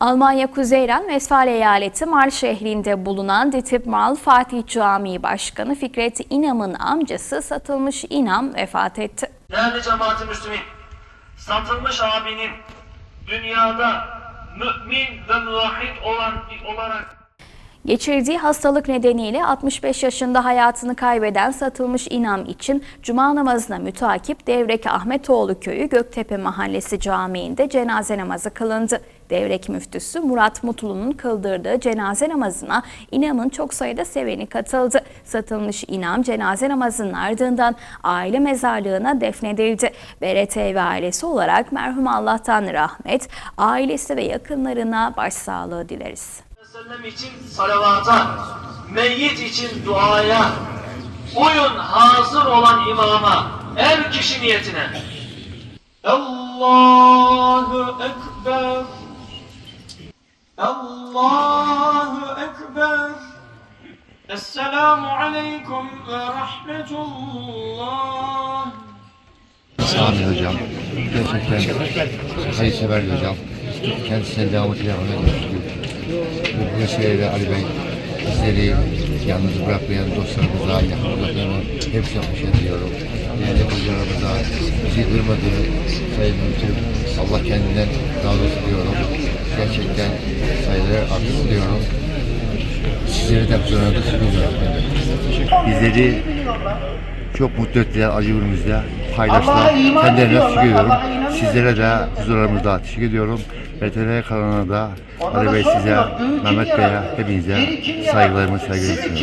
Almanya Kuzeyren Westfalya Eyaleti Mal şehrinde bulunan Ditip Mal Fatih Camii Başkanı Fikret İnam'ın amcası satılmış İnam vefat etti. Değerli cemaat-i Müslümin, satılmış abinin dünyada mümin ve muvahhid olan olarak Geçirdiği hastalık nedeniyle 65 yaşında hayatını kaybeden satılmış İnam için Cuma namazına mütakip Devrek Ahmetoğlu Köyü Göktepe Mahallesi Camii'nde cenaze namazı kılındı. Devrek müftüsü Murat Mutlu'nun kıldırdığı cenaze namazına İnam'ın çok sayıda seveni katıldı. Satılmış İnam cenaze namazının ardından aile mezarlığına defnedildi. BRT ve ailesi olarak merhum Allah'tan rahmet, ailesi ve yakınlarına başsağlığı dileriz. Sellem için salavata, meyyit için duaya, uyun hazır olan imama, her kişi niyetine. Allahu Ekber. Allahu Ekber. Esselamu Aleyküm ve Rahmetullah. Sami hocam gerçekten hayırsever hocam. Kendisine devamlı devamlı Bu şeyle Ali Bey bizleri yalnız bırakmayan dostlarımıza, yakınlarına hepsi yapmışlar diyorum. Değerli hocalarımıza bizi kırmadığı sayın Müftüm Allah kendinden razı olsun diyorum. Gerçekten sayıları artsın diyorum. Sizleri de huzuruna da sunuyorum. Bizleri çok mutlu ettiler acı. Paylaştılar. Kendilerine ediyorum. Sizlere de huzurlarımızda teşekkür ediyorum. VTR kanalına da Ali Bey size, Mehmet Bey'e, hepinize saygılarımı, saygılarımı sunuyorum.